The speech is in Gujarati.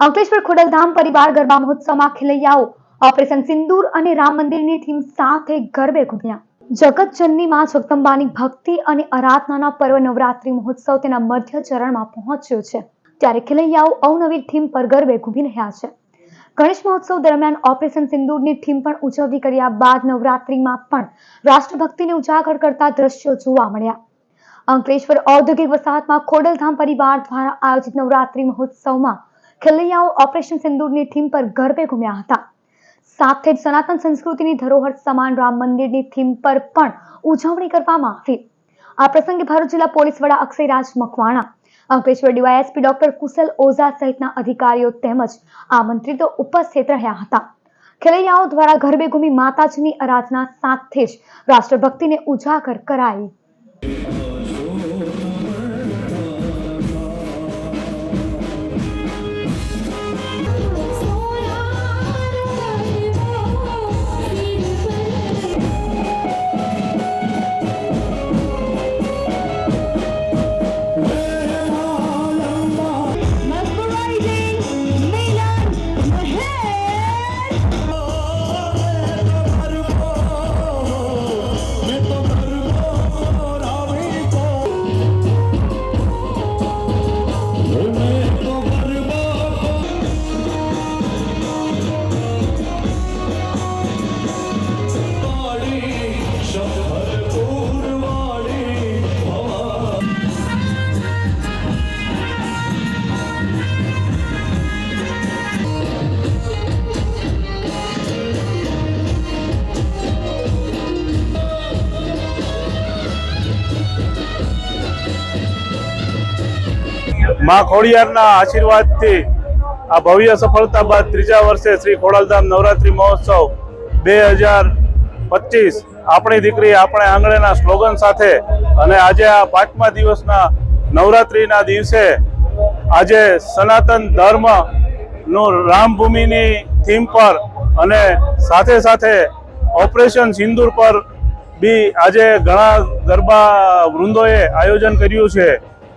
અંકલેશ્વર ખોડલધામ પરિવાર ગરબા મહોત્સવમાં ખેલૈયાઓ, ઓપરેશન સિંદૂર અને રામ મંદિરની થીમ સાથે ગરબે ઘૂમ્યા. જગતજનની માં જગદંબાની ભક્તિ અને આરાધનાના પર્વ નવરાત્રી મહોત્સવ તેના મધ્ય ચરણમાં પહોંચ્યો છે. ત્યારે ખેલૈયાઓ અવનવી થીમ પર ગરબે ઘૂમી રહ્યા છે. ગણેશ મહોત્સવ દરમિયાન ઓપરેશન સિંદૂરની થીમ પણ ઉજવણી કર્યા બાદ નવરાત્રીમાં પણ રાષ્ટ્રભક્તિને ઉજાગર કરતા દ્રશ્યો જોવા મળ્યા. અંકલેશ્વર ઔદ્યોગિક વસાહતમાં ખોડલધામ પરિવાર દ્વારા આયોજિત નવરાત્રી મહોત્સવમાં ખેલૈયાઓ ઓપરેશન સિંદૂરની થીમ પર ગરબે ઘૂમ્યા હતા. સાથે જ સનાતન સંસ્કૃતિની ધરોહર સમાન રામ મંદિરની થીમ પર પણ ઉજવણી કરવામાં આવી. આ પ્રસંગે ભરૂચ જિલ્લા પોલીસ વડા અક્ષયરાજ મકવાણા, અંકલેશ્વર ડીવાયએસપી ડોક્ટર કુશલ ઓઝા સહિતના અધિકારીઓ તેમજ આમંત્રિતો ઉપસ્થિત રહ્યા હતા. ખેલૈયાઓ દ્વારા ગરબે ઘૂમી માતાજીની આરાધના સાથે જ રાષ્ટ્રભક્તિને ઉજાગર કરાઈ. માં ખોડિયારના આશીર્વાદથી આ ભવ્ય સફળતા બાદ ત્રીજા વર્ષે શ્રી ખોડલધામ નવરાત્રિ મહોત્સવ બે હજાર પચીસ. આપણી દીકરી આપણે આંગણેના સ્લોગન સાથે અને આજે આ પાંચમા દિવસના નવરાત્રિના દિવસે આજે સનાતન ધર્મનું રામભૂમિની થીમ પર અને સાથે સાથે ઓપરેશન સિંદૂર પર બી આજે ઘણા ગરબા વૃંદોએ આયોજન કર્યું છે.